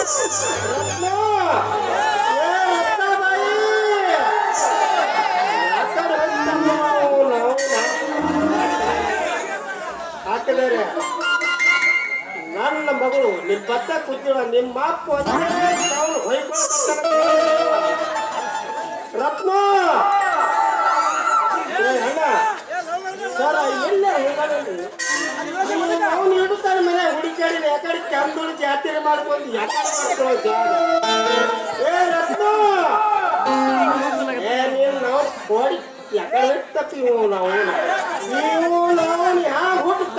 ಅವ್ನು? ಅವ್ನು? ಹಾಕಿದ್ದಾರೆ ನನ್ನ ಮಗಳು ನಿಮ್ ಬತ್ತ ಕೂತಿರೋ ನಿಮ್ಮ ಅಪ್ಪ ಅವನು ರತ್ನ ಏ ಅಣ್ಣ ಸರ ಎಲ್ಲ ಅವನು ಇಡುತ್ತಾನೆ ಮನೆ ಹುಡುಕಾಡಿದ ಯಾಕಡೆ ಕೆಂದೋಳು ಜಾತ್ರೆ ಮಾಡ್ಕೊಂಡು. ಯಾಕಡೆ ಏ, ರತ್ನ! ನಾವು ಕೋಡಿ ಯಾಕಡೆ ನಾವು. ನೀವು ನಾವು ಯಾವ ಹುಟ್ಟುತ್ತ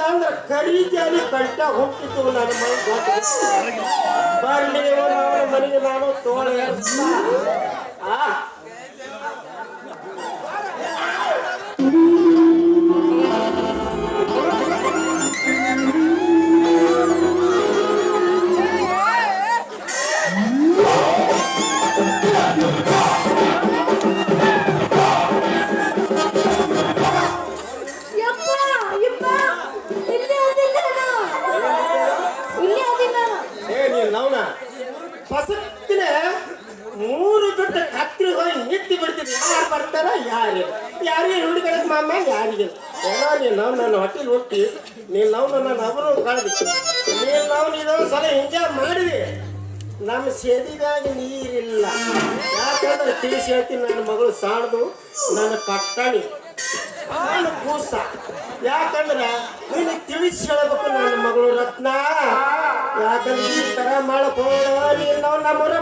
ಕರಿ ಜಾಲಿ ಕಟ್ಟ ಹುಟ್ಟಿತ್ತು ನನ್ನ ಮನೆ ಬರ್ಲಿ ಅವನ ಮನೆಗೆ ನಾನು ತೋಳ. ಆ ನೀನ್ ನವ್ನ ಮೂರು ದೊಡ್ಡ ಕತ್ರಿ ಹೋಗಿ ನಿತ್ತಿ ಬಿಡ್ತೀವಿ ಯಾರು ಬರ್ತಾರ? ಯಾರು? ಯಾರಿಗೆ ಹುಡುಗಡಕ್ ಮಾಮ? ಯಾರಿಗೆ? ಏನೋ ನೀನ್ ನಾವು ನನ್ನ ಹೊಟ್ಟೆಲಿ ಹುಟ್ಟಿ, ನೀನ್ ನಾವು ನನ್ನ ಅವರು ಕಳೆದಿತ್ತು ನೀನ್ ನಾವು ಇದೊಂದು ಸಲ ಎಂಜಾಯ್ ಮಾಡಿದಿ. ನಮ್ಮ ಸೇದಿದಾಗ ನೀರಿಲ್ಲ. ಯಾಕಂದ್ರೆ ತಿಳಿಸಿ ಹೇಳ್ತೀನಿ, ನನ್ನ ಮಗಳು ಸಾಣದು, ನನ್ನ ಕಟ್ಟಣಿ ನಾನು ಕೂಸ. ಯಾಕಂದ್ರೆ ನೀನು ತಿಳಿಸಿ ಹೇಳಬೇಕು ನನ್ನ ಮಗಳು ರತ್ನ. ಯಾಕಂದ್ರೆ ಈ ತರ ಮಾಡಕ್ ಹೋಗ ನೀನು ನಾವು ನಮ್ಮೂರ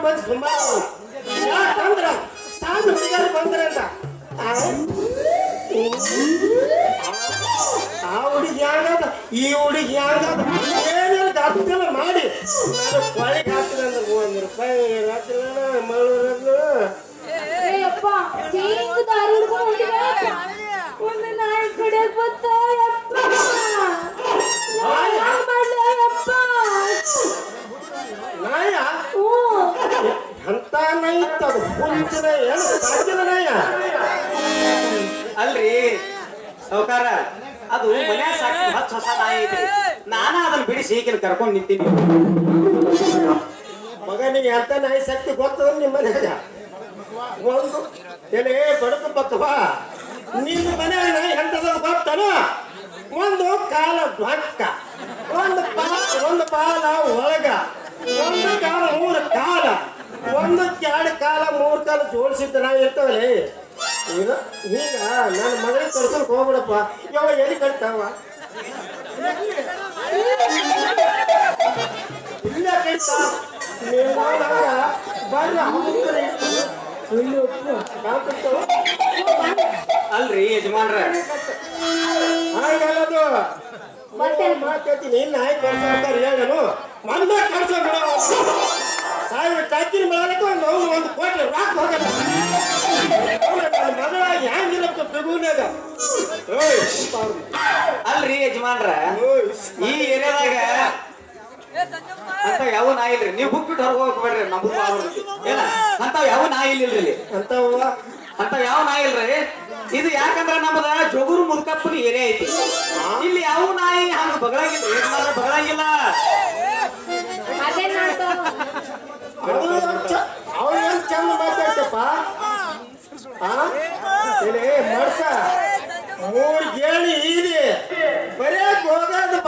ಹುಡುಗರು ಆ? ಹುಡುಗಿ ಹ್ಯಾಂಗದ ಈ ಹುಡುಗಿ ಹ್ಯಾಂಗದ ಏನೇನು ಗದ್ದಲ ಮಾಡಿ. ನಾನು ಕೊಳಿಗೆ ಹಾಕ್ತೀನಿ ಅಂದ್ರೆ, ಒಂದು ರೂಪಾಯಿ ರಾತ್ರಿ ಮಗಳು ರತ್ನ ಏ ಯಪ್ಪ ಹಿಂಗ ದಾರಿ ಹಿಡ್ಕೊಂಡು ಒಂದು ನಾಯಿ ಕಡೆ ಬತ್ತ ಬಿಡಿಸಿ ನಿಂತೀನಿ. ಮಗ ನಿಂತೀನಿ ಮಗನಿಗೆ ಎಂತ ನಾಯಿ ಶಕ್ತಿ ಗೊತ್ತದ ನಿಮ್ಮ ಮನ್ಯಾಗ? ಏನೇ ಬಡಕ ಬತ್ತವ. ನಿನ್ನ ಮನ್ಯಾಗ ನಾಯಿ ಎಂತದ ಗೊತ್ತನ? ಒಂದು ಕಾಲ ಡ್ವಕ್ಕ ಒಂದು ಪಾಲ ಒಂದು ಪಾಲ ಒಳಗ, ಒಂದು ಕಾಲ ಮೂರು ಕಾಲ, ಒಂದು ಎರಡು ಕಾಲ ಮೂರು ಕಾಲ ಜೋಡಿಸಿದ್ದ ನಾಯಿ ಇರ್ತಾವಲ್ಲಿ ಈಗ ಈಗ ನನ್ನ ಮಗಳಿಗೆ ಕಳ್ಸೋಕೆ ಹೋಗ್ಬಿಡಪ್ಪ. ಯಾವ ಎಲ್ಲಿ ಕಟ್ತಾವ? ಬರ್ರ ಹೋಗ್ತಾರೆ ಅಲ್ರಿ ಯಜಮಾನ್ರ. ಹಾಗಲ್ಲದು ಮತ್ತೆ? ಮಾತಾಡ್ತೀನಿ ಇನ್ನು ನಾಯಿ ಕಳ್ಸೋತಾರೆ ಹೇಳನು ಮಂದ ಕರ್ಸ ಬಿಡ ಸಾವಿರ ಟಾಕಿನ ಮಾಡಕ್ಕೆ ಒಂದು ಅವ್ನು ಒಂದು ಕೋಟಿ ರಾಕ್ ಹೋಗಲ್ಲ. ಮಗಳ ಬಿಗುನ್ಯಾಗ ಓಯ್ ಅಲ್ರಿ ಯಜಮಾನ್ರ. ಈ ಏರಿಯಾದಾಗ ಯಾವ ನಾಯಿ ಇಲ್ರಿ? ನೀವು ಹುಟ್ಬಿಟ್ಟು ಹೊರಗೆ ಹೋಗ್ಬೇಡ್ರಿ. ನಮ್ದು. ಏನ? ಅಂತ ಯಾವ ನಾಯಿ ಇಲ್ರಿ ಇಲ್ಲಿ? ಅಂತವ ಅಂತ ಯಾವ ನಾಯಿ ಇಲ್ರಿ? ಇದು ಯಾಕಂದ್ರ ನಮ್ಮದ ಜೋಗೂರು ಮುದುಕಪ್ಪನ ಏರಿಯಾ ಐತಿ. ಇಲ್ಲಿ ಯಾವ ನಾಯಿ ಹಂಗ ಬಗಳಾಗಿಲ್ಲ ಯಜಮಾನ್ರ ಬಗಳಾಗಿಲ್ಲ ಏನು ಚಂದ ಮಾತಾಡ್ತಪ್ಪ? ಏನೇ ಮಡ್ಸ ಮೂರ್ ಇದೆ ಬರೇ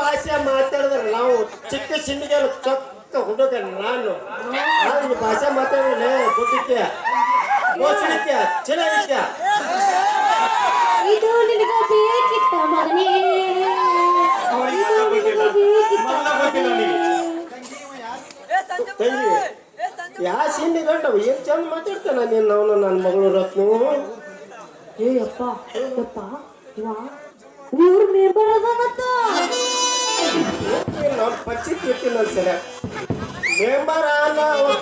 ಭಾಷೆ ಮಾತಾಡಿದ್ರೆ ನಾವು ಚಿಕ್ಕ ಸಿಂಡಿಗೆ ಚೊಕ್ಕ ಹುಡುಗ ನಾನು. ಈ ಭಾಷೆ ಮಾತಾಡಿದ್ರೆ ಬುಡ್ಡಿಕ್ಕೆ ಮೋಸಡಿಕೆ ಚೆನ್ನಾಗಿದ್ದೆ ಇದು ನಿನಗ ಬೇಕಿತ್ತ ಮಗನೇ. ತಂಗಿ ಯಾ ಸಿಂಡಿ ಗಂಡವ ಏನ್ ಚಂದ ಮಾತಾಡ್ತಾನ ನೀನು ಅವನು ನನ್ನ ಮಗಳು ರತ್ನು? ಏ ಅಪ್ಪ ಅಪ್ಪ ವಾ ಊರ್ ಮೆಂಬರ್ ಅದಾನತ್ತ ನಾನು ಪಂಚಾಯತ್ ಇರ್ತೀನಿ ಮೆಂಬರ್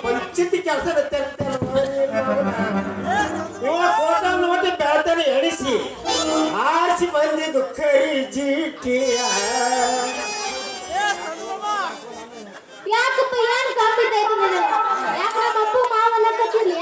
ಪಂಚಾಯತಿ ಕೆಲಸ ಫೋಟೋ ನೋಡಿ ಬೆಳ್ತಾನೆ ಎಣಿಸಿ. ಆರಿಸಿ ಬಂದಿದ್ದು ಕೈ ಜೀಟಿಯ. ಯಾಕಪ್ಪ ಏನ್ ನನಗೆ ಯಾಕ ನಮ್ಮ ಅಪ್ಪ ಮಾವನ ಕತ್ತಿರ್ಲಿ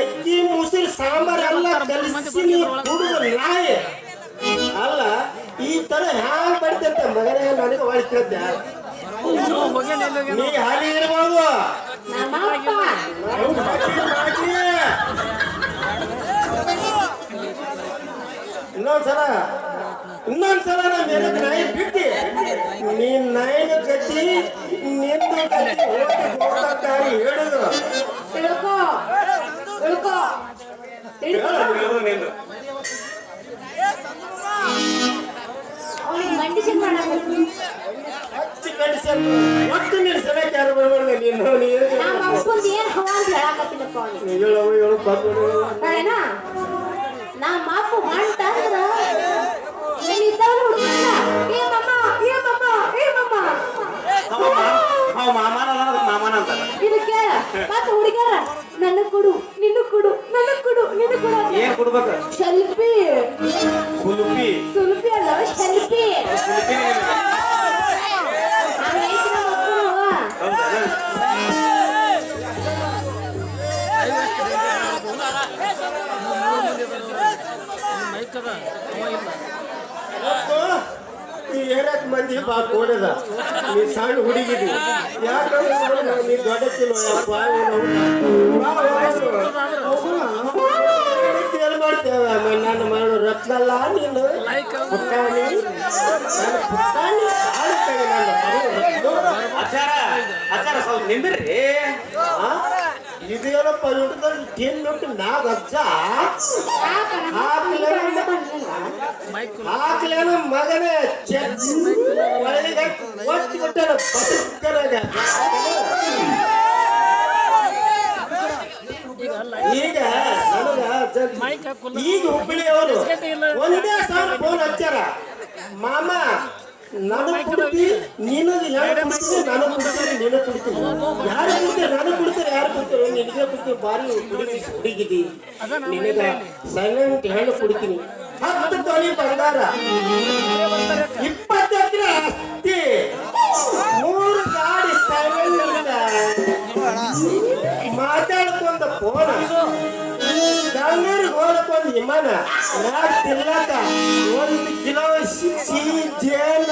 ಅಕ್ಕಿ ಮುಸಿರು ಸಾಂಬಾರ್ ಎಲ್ಲ ಕಲಿಸಿ ಕುಡಿದು ನಾಯಿ. ಅಲ್ಲ ಈ ತರ ಹ್ಯಾಂಗ ಬಡ್ತೈತೆ ಮಗನೇ ನನಗೆ ಒಳಗೆ ಕೇಳ್ತೆ. ನೀ ಹಾಲಿ ಇರ್ಬೋದು. ಇನ್ನೊಂದ್ಸಲ ಇನ್ನೊಂದ್ಸಲ ನಮ್ಮ ಎದಕ್ಕೆ ನಾಯಿ ಬಿಟ್ಟಿ. ನೀನ್ ನಾಯಿನ ಕಟ್ಟಿ ನಿಂತು ಕಟ್ಟಿ ಹೋಗಿ ಹೋಗ್ತಾರೆ ಹೇಳುದು ತಿಳ್ಕೊ. ತಿಳ್ಕೊ. ಅವ್ನಿಗೆ ಮಂಡಿಸಿ ಮಾಡಬೇಕು ಹಚ್ಚಿ ಕಡಿಸಿ ಒಟ್ಟು ನೀನು ಸಲಕ್ಕೆ ಯಾರು ಬರ್ಬಾರ್ದು ನೀನು ನೀನು ನಮ್ಮ ಅಪ್ಪಂದು ಏನು ಹವಾ ಅಂತ ಹೇಳಕತ್ತಿನಪ್ಪ ಅವ್ನಿಗೆ. ನೀ ಹೇಳವು ಹೇಳು ಬಂದ್ಬಿಡು ನಮ್ಮ ಅಪ್ಪ ಹೊಂಟ ಅಂದ್ರ ಮತ್ತೆ ಹುಡುಗರ ನನಗ್ ಕೊಡು ನಿನ್ನ ಕೊಡು ನನಗ್ ಕೊಡು ನಿನ್ನ ಕೊಡು ಅಂತ. ಏನ್ ಕೊಡ್ಬೇಕು? ಶೆಲ್ಫಿ. ಸುಲುಪಿ. ಸುಲ್ಫಿ ಅಲ್ಲ ಶೆಲ್ಫಿ. ಸುಲುಪಿ ಈ ಏರಕ್ ಮಂದಿ ಬಾ ಕೋಡದ ನೀ ಸಣ್ಣ ಹುಡುಗಿದಿ. ಯಾಕಂದ್ರೆ ನೀ ದೊಡ್ಡಕ್ಕಿಲ್ಲ ಯಪ್ಪ ಏನ್. ಮಾಡ್ತೇವೆ ಅಮ್ಮ, ನನ್ನ ಮಾಡು ರತ್ನಲ್ಲ ನೀನು? ಪುಟ್ಟಾಣಿ? ಪುಟ್ಟಾಣಿ? ಆಡುತ್ತೇವೆ ನನ್ನ ಆಚಾರ ಸ್ವಲ್ಪ ನಿಂದ್ರಿ. ಆ? ಇದೇನಪ್ಪ ಯುಟದಲ್ಲಿ ತಿನ್ನುಟ್ಟು ನಾಗ ಅಜ್ಜ? ಹಾಕ್ಲೇನು ಮಗನೇ ಬಿಟ್ಟನ ಬದುಕನಾಗ ಈಗ ನನಗ ಈಗ ಹುಬ್ಬಳ್ಳಿ ಅವರು ಒಂದೇ ಸಾವಿರ ಫೋನ್ ಹಚ್ಚಾರ. ಮಾಮ ನನಗ್ ಕುಡಿತಿ ನಿನಗೆ ಯಾರು ಕುಡ್ತೀನಿ ನಾನು ಕುಡ್ತೀನಿ ನೀನು ಕುಡ್ತೀನಿ. ಯಾರು ಕುಡ್ತೀರಿ? ನಾನು ಕುಡ್ತೀರಿ? ಯಾರು ಕುಡ್ತೀರಿ? ನಿನಗೆ ಕುಡ್ತೀನಿ ಬಾರಿ ಕುಡಿ ನಿನಗ ಸೈಲೆಂಟ್ ಹೆಣ್ಣು ಕುಡಿತೀನಿ. ಹತ್ತು ತೊಲಿ ಬಂಗಾರ. ಇಪ್ಪತ್ತು ಎಕರೆ ಆಸ್ತಿ. ಮೂರು ಗಾಡಿ ಸೈಲೆಂಟ್ ಮಾತಾಡ್ಕೊಂಡ ಫೋನ್. ಬೆಂಗಳೂರಿಗೆ ಹೋಗಕ್ಕೊಂದು ವಿಮಾನ. ನಾಲ್ಕು ತಿರ್ಲಾಕ ಒಂದು ಕಿಲೋ ಸಿ ಜೇನ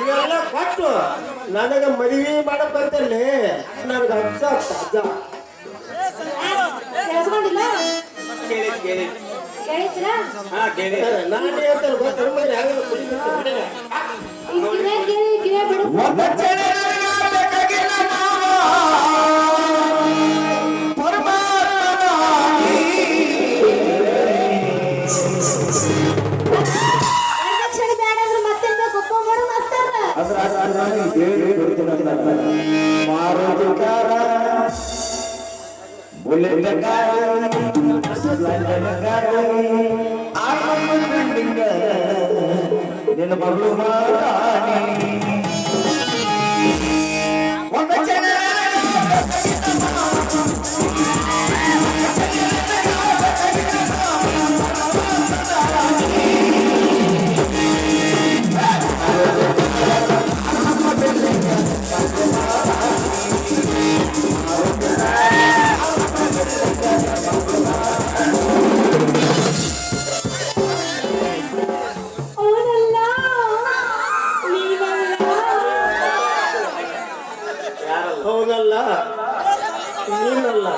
ಇವೆಲ್ಲ ಕೊಟ್ಟು ನನಗೆ ಮದುವೆ ಮಾಡಕ್ಕಂತಲ್ಲಿ ನನಗೆ ಅಜ್ಜ ಅಜ್ಜ ಕೇಳಿಸ್ಕೊಂಡಿಲ್ಲ ಕೇಳಿ. ಕೇಳಿ ಕೇಳಿದ್ರ ಹಾ ಕೇಳಿ ನಾನು ಹೇಳ್ತೇನೆ ಗೊತ್ತ ಮನೆ ಹೆಂಗ ಕುಡಿಬೇಕು ನಿನ್ನ ಮಗಳು ಮಾರಾಣಿ ಹೋಗಲ್ಲ ನೀನಲ್ಲ.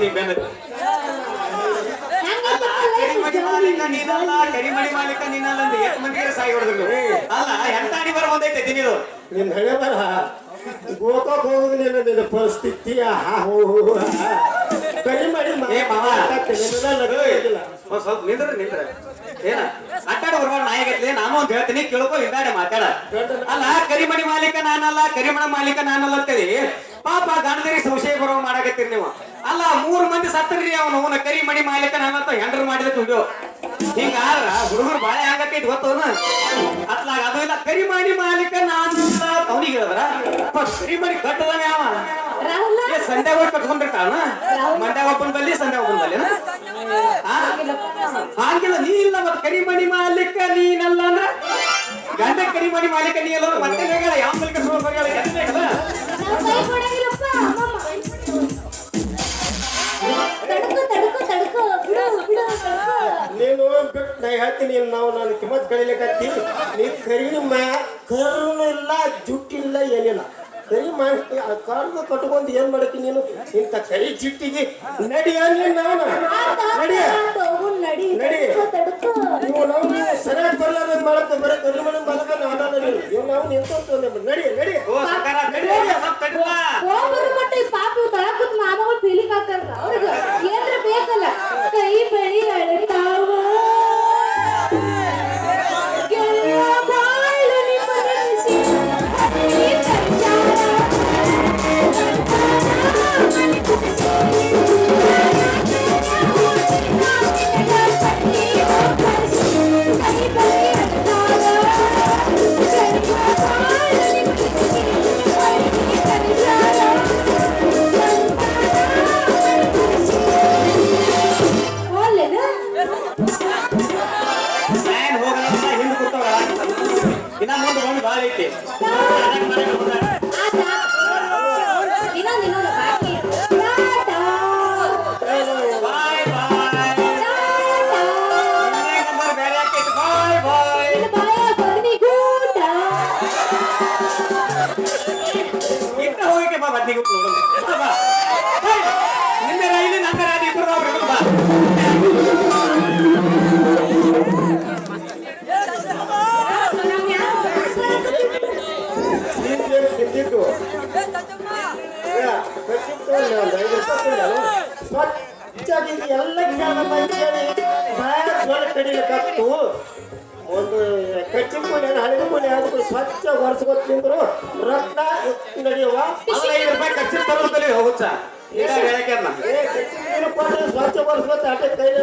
ಐತಿ ಬೆನ್ನ. ನೀನಲ್ಲ ಕರಿಮಣಿ ಮಾಲೀಕ ನೀನಲ್ಲ ಅಂತ ಎಷ್ಟು ಮಂದಿಗೆ ಸಾಯಿ ಹೊಡೆದ್ರು ಅಲ್ಲ ಎಂತ ಅಡಿ ಬರ ಒಂದೈತೆ ತಿನ್ನಿದು ನಿನ್ನ ಹಳೆ ಬರ ಗೋಕೋಕ್ ಹೋಗುದಿಲ್ಲ ನಿನ್ನ ಪರಿಸ್ಥಿತಿ ಕರಿಮಣಿ ಮಾವ ಸ್ವಲ್ಪ ನಿಂದ್ರ ನಿಂದ್ರ. ಏನ? ಅಟ್ಟಾಡ ಬರ್ಬಾರ ನಾಯಿಗತ್ಲೆ ನಾನು ಅಂತ ಹೇಳ್ತೀನಿ ಕೇಳ್ಕೊ ಹಿಂದಾಡೆ ಮಾತಾಡ. ಅಲ್ಲ ಕರಿಮಣಿ ಮಾಲೀಕ ನಾನಲ್ಲ ಕರಿಮಣ ಮಾಲೀಕ ನಾನಲ್ಲ ಅಂತೇಳಿ. ಪಾಪ ಗಾಂಧಿ ಸಂಶಯ ಬರೋ ಮಾಡಾಕತ್ತೀರಿ ನೀವು. ಅಲ್ಲ ಮೂರು ಮಂದಿ ಸತ್ತರಿ ಅವನು. ಅವನ ಕರಿಮಣಿ ಮಾಡ್ಲಿಕ್ಕೆ ನಾನಂತ ಹೆಂಡ್ರು ಮಾಡಿದ ತುಂಬ ಹಿಂಗಾದ್ರ ಹುಡುಗರು ಬಾಳೆ ಹಂಗತ್ತೈತಿ ಗೊತ್ತವನ ಅತ್ಲಾಗ ಅದು ಇಲ್ಲ ಕರಿಮಣಿ ಮಾಡ್ಲಿಕ್ಕೆ ನಾನು ಅವನಿಗೆ ಹೇಳಿದ್ರ? ಕರಿಮಣಿ ಕಟ್ಟದಾನೆ ಅವ ಏ ಸಂಡೆ ಹೋಗಿ ಕಟ್ಕೊಂಡಿರ್ತಾನ ಮಂಡ್ಯ ಒಬ್ಬನ ಬಲ್ಲಿ ಸಂಡೆ ಒಬ್ಬನ ಬಲ್ಲಿ ಹಾಗಿಲ್ಲ ನೀ ಇಲ್ಲ ಮತ್ ಕರಿಮಣಿ ಮಾಡ್ಲಿಕ್ಕೆ ನೀನಲ್ಲ ಅಂದ್ರ? ಗಂಡ ಕರಿಮಣಿ ಮಾಡ್ಲಿಕ್ಕೆ ನೀ ಇಲ್ಲ ಮತ್ತೆ ಯಾವ ಮಾಲೀಕ ನಾವು ನಾನು ಕಿಮ್ಮತ್ ಕಳಿಲಿಕ್ಕತ್ತಿ ನೀ ಕರಿ ಮ್ಯಾ ಕರುನು ಇಲ್ಲ ಜುಟ್ಟಿಲ್ಲ ಏನಿಲ್ಲ ಕರಿ ಮಾಡಿ ಕರ್ದು ಕಟ್ಕೊಂಡು ಏನ್ ಮಾಡಕ್ಕೆ ನೀನು ಇಂಥ ಕರಿ ಜಿಟ್ಟಿಗೆ ನಡಿಯ ನೀನು ನಾವು ನಡಿಯ ಹೋಗು ನಡಿ ನಡಿ. ನೀವು ನಾವು ನೀವು ಸರಿಯಾಗಿ ಬರ್ಲಾರ್ದ ಮಾಡತ್ತೆ ಬರೀ ಕರಿ ಮಾಡಕ ನಾಡಲ್ಲ ನೀನು ಇವ್ ನಾವು ನಡಿ ನಡಿ ಪಾಪ ಮಾಮಗಳು ಅವ್ರಿಗ ಮುಂದೆ ಕೂಲಿ ಅದಕ್ಕೆ ಸ್ವಚ್ಛ ಒರೆಸ್ಕೊತ್ ನಿಂದ್ರು ರಕ್ತ ನಡೆಯುವ ಅಲ್ಲ ಐದು ರೂಪಾಯಿ ಖರ್ಚು ತರೋದಲ್ಲಿ ಹೋಗುತ್ತ ಈಗ ಹೇಳಕ್ಕೆ ಸ್ವಚ್ಛ ಒರೆಸ್ಕೊತ ಅಟ್ಟೆ ಕೈಲಿ